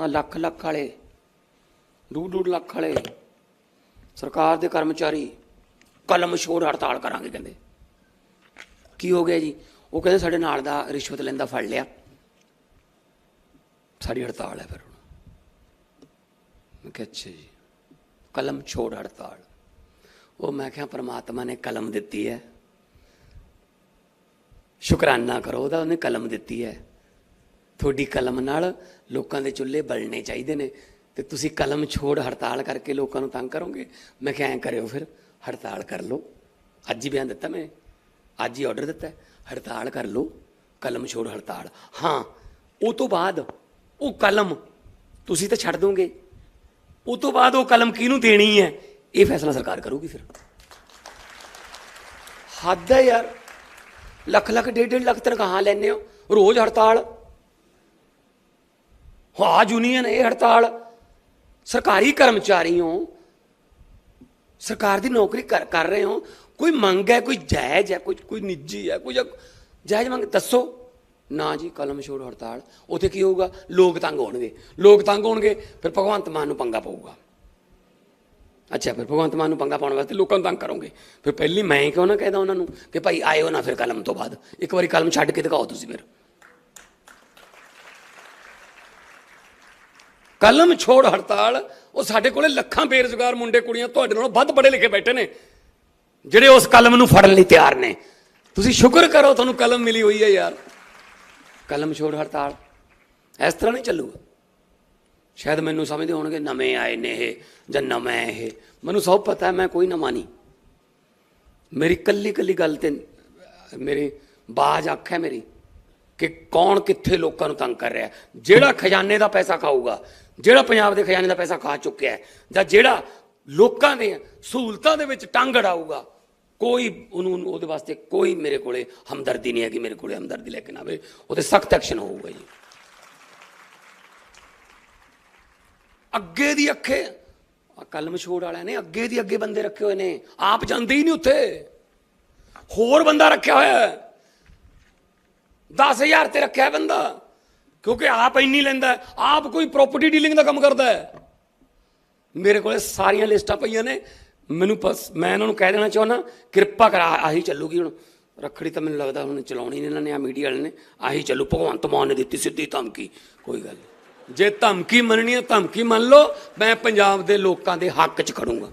ਹਾਂ, ਲੱਖ ਲੱਖ ਵਾਲੇ ਡੂਢ ਡੂਢ ਲੱਖ ਵਾਲੇ ਸਰਕਾਰ ਦੇ ਕਰਮਚਾਰੀ ਕਲਮ ਛੋੜ ਹੜਤਾਲ ਕਰਾਂਗੇ ਕਹਿੰਦੇ। ਕੀ ਹੋ ਗਿਆ ਜੀ? ਉਹ ਕਹਿੰਦੇ ਸਾਡੇ ਨਾਲ ਦਾ ਰਿਸ਼ਵਤ ਲੈਂਦਾ ਫੜ ਲਿਆ। ਸਾਡੀ ਹੜਤਾਲ ਹੈ ਫਿਰ ਹੁਣ। ਮੈਂ ਕਿਹਾ, ਅੱਛਾ ਜੀ। ਕਲਮ ਛੋੜ ਹੜਤਾਲ। ਉਹ ਮੈਂ ਕਿਹਾ, ਪ੍ਰਮਾਤਮਾ ਨੇ ਕਲਮ ਦਿੱਤੀ ਹੈ। ਸ਼ੁਕਰਾਨਾ ਕਰੋ, ਉਹਦਾ ਉਹਨੇ ਕਲਮ ਦਿੱਤੀ ਹੈ। ਤੁਹਾਡੀ ਕਲਮ ਨਾਲ ਲੋਕਾਂ ਦੇ ਚੁੱਲ੍ਹੇ ਬਲਣੇ ਚਾਹੀਦੇ ਨੇ। ਤੇ ਤੁਸੀਂ ਕਲਮ ਛੋੜ ਹੜਤਾਲ ਕਰਕੇ ਲੋਕਾਂ ਨੂੰ ਤੰਗ ਕਰੋਗੇ? ਮੈਂ ਕਿਹਾ ਐਂ ਕਰਿਓ ਫਿਰ, ਹੜਤਾਲ ਕਰ ਲਓ। ਅੱਜ ਹੀ ਬਿਆਨ ਦਿੱਤਾ ਮੈਂ। ਅੱਜ ਹੀ ਆਰਡਰ ਦਿੱਤਾ। ਹੜਤਾਲ ਕਰ ਲਓ। ਕਲਮ ਛੋੜ ਹੜਤਾਲ। ਹਾਂ, ਉਹ ਤੋਂ ਬਾਅਦ ਉਹ ਕਲਮ ਤੁਸੀਂ ਤਾਂ ਛੱਡ ਦੋਗੇ। ਉਹ ਤੋਂ ਬਾਅਦ ਉਹ ਕਲਮ ਕਿਹਨੂੰ ਦੇਣੀ ਹੈ? ਇਹ ਫੈਸਲਾ ਸਰਕਾਰ ਕਰੂਗੀ ਫਿਰ। ਹੱਦ ਹੈ ਯਾਰ। ਲੱਖ ਲੱਖ, ਡੇਢ ਡੇਢ ਲੱਖ ਤਨਖਾਹਾਂ ਲੈਂਦੇ ਹੋ। ਰੋਜ਼ ਹੜਤਾਲ। ਹਾਂ ਯੂਨੀਅਨ, ਇਹ ਹੜਤਾਲ ਸਰਕਾਰੀ ਕਰਮਚਾਰੀ ਹੋ ਸਰਕਾਰ ਦੀ ਨੌਕਰੀ ਕਰ ਕਰ ਰਹੇ ਹੋ। ਕੋਈ ਮੰਗ ਹੈ, ਕੋਈ ਜਾਇਜ਼ ਹੈ, ਕੋਈ ਕੋਈ ਨਿੱਜੀ ਹੈ, ਕੋਈ ਜਾਇਜ਼ ਮੰਗ, ਦੱਸੋ। ਨਾ ਜੀ, ਕਲਮ ਛੋੜ ਹੜਤਾਲ, ਉਥੇ ਕੀ ਹੋਊਗਾ? ਲੋਕ ਤੰਗ ਹੋਣਗੇ। ਲੋਕ ਤੰਗ ਹੋਣਗੇ, ਫਿਰ ਭਗਵੰਤ ਮਾਨ ਨੂੰ ਪੰਗਾ ਪਊਗਾ। ਅੱਛਾ, ਫਿਰ ਭਗਵੰਤ ਮਾਨ ਨੂੰ ਪੰਗਾ ਪਾਉਣ ਵਾਸਤੇ ਲੋਕਾਂ ਨੂੰ ਤੰਗ ਕਰੋਗੇ। ਫਿਰ ਪਹਿਲੀ ਮੈਂ ਕਿਉਂ ਨਾ ਕਹਿਦਾ ਉਹਨਾਂ ਨੂੰ ਕਿ ਭਾਈ ਆਇਓ ਨਾ ਫਿਰ ਕਲਮ ਤੋਂ ਬਾਅਦ। ਇੱਕ ਵਾਰੀ ਕਲਮ ਛੱਡ ਕੇ ਦਿਖਾਓ ਤੁਸੀਂ ਫਿਰ। ਕਲਮ ਛੋੜ ਹੜਤਾਲ, ਉਹ ਸਾਡੇ ਕੋਲੇ ਲੱਖਾਂ ਬੇਰੁਜ਼ਗਾਰ ਮੁੰਡੇ ਕੁੜੀਆਂ ਤੁਹਾਡੇ ਨਾਲੋਂ ਵੱਧ ਪੜ੍ਹੇ ਲਿਖੇ ਬੈਠੇ ਨੇ, ਜਿਹੜੇ ਉਸ ਕਲਮ ਨੂੰ ਫੜਨ ਲਈ ਤਿਆਰ ਨੇ। ਤੁਸੀਂ ਸ਼ੁਕਰ ਕਰੋ ਤੁਹਾਨੂੰ ਕਲਮ ਮਿਲੀ ਹੋਈ ਹੈ ਯਾਰ। ਕਲਮ ਛੋੜ ਹੜਤਾਲ, ਇਸ ਤਰ੍ਹਾਂ ਨਹੀਂ ਚੱਲੂਗਾ। ਸ਼ਾਇਦ ਮੈਨੂੰ ਸਮਝਦੇ ਹੋਣਗੇ, ਨਵੇਂ ਆਏ ਨੇ ਇਹ ਜਾਂ ਨਵਾਂ ਇਹ। ਮੈਨੂੰ ਸਭ ਪਤਾ ਹੈ, ਮੈਂ ਕੋਈ ਨਵਾਂ ਨਹੀਂ। ਮੇਰੀ ਕੱਲੀ ਕੱਲੀ ਗੱਲ ਤੇ, ਮੇਰੀ ਬਾਜ ਅੱਖ ਹੈ ਮੇਰੀ। ਕਿ ਕੌਣ ਕਿੱਥੇ ਲੋਕਾਂ ਨੂੰ ਤੰਗ ਕਰ ਰਿਹਾ ਜਿਹੜਾ ਖਜ਼ਾਨੇ ਦਾ ਪੈਸਾ ਖਾਊਗਾ, ਜਿਹੜਾ ਪੰਜਾਬ ਦੇ ਖਜ਼ਾਨੇ ਦਾ ਪੈਸਾ ਖਾ ਚੁੱਕਿਆ ਹੈ, ਜਾਂ ਜਿਹੜਾ ਲੋਕਾਂ ਦੇ ਸਹੂਲਤਾਂ ਦੇ ਵਿੱਚ ਟੰਗ ਅੜਾਊਗਾ, ਕੋਈ ਉਹਨੂੰ ਉਹਦੇ ਵਾਸਤੇ ਕੋਈ ਮੇਰੇ ਕੋਲੇ ਹਮਦਰਦੀ ਨਹੀਂ ਹੈਗੀ, ਮੇਰੇ ਕੋਲੇ ਹਮਦਰਦੀ ਲੈ ਕੇ ਨਾ ਆਵੇ। ਉਹਦੇ ਸਖਤ ਐਕਸ਼ਨ ਹੋਊਗਾ ਜੀ। ਅੱਗੇ ਦੀ ਅੱਖੇ, ਆ ਮਸ਼ਹੂਰ ਵਾਲਿਆਂ ਨੇ ਅੱਗੇ ਦੀ ਅੱਗੇ ਬੰਦੇ ਰੱਖੇ ਹੋਏ ਨੇ। ਆਪ ਜਾਂਦੇ ਹੀ ਨਹੀਂ ਉੱਥੇ। ਹੋਰ ਬੰਦਾ ਰੱਖਿਆ ਹੋਇਆ ਹੈ। 10000 ਤੇ ਰੱਖਿਆ ਬੰਦਾ। ਕਿਉਂਕਿ ਆਪ ਇੰਨੀ ਲੈਂਦਾ ਆਪ ਕੋਈ ਪ੍ਰਾਪਰਟੀ ਡੀਲਿੰਗ ਦਾ ਕੰਮ ਕਰਦਾ ਹੈ। ਮੇਰੇ ਕੋਲੇ ਸਾਰੀਆਂ ਲਿਸਟਾਂ ਪਈਆਂ ਨੇ। ਮੈਨੂੰ ਬਸ ਮੈਂ ਇਹਨਾਂ ਨੂੰ ਕਹਿ ਦੇਣਾ ਚਾਹੁੰਦਾ, ਕਿਰਪਾ ਕਰਾ ਆਹੀ ਚੱਲੂਗੀ ਹੁਣ। ਰੱਖੜੀ ਤਾਂ ਮੈਨੂੰ ਲੱਗਦਾ ਹੁਣ ਚਲਾਉਣੀ ਨਹੀਂ ਇਹਨਾਂ ਨੇ ਆ ਮੀਡੀਆ ਵਾਲੇ ਨੇ। ਆਹੀ ਚੱਲੂ, ਭਗਵੰਤ ਮਾਨ ਨੇ ਦਿੱਤੀ ਸਿੱਧੀ ਧਮਕੀ। ਕੋਈ ਗੱਲ ਨਹੀਂ। ਜੇ ਧਮਕੀ ਮੰਨਣੀ ਹੈ ਧਮਕੀ ਮੰਨ ਲਓ। ਮੈਂ ਪੰਜਾਬ ਦੇ ਲੋਕਾਂ ਦੇ ਹੱਕ 'ਚ ਖੜੂੰਗਾ।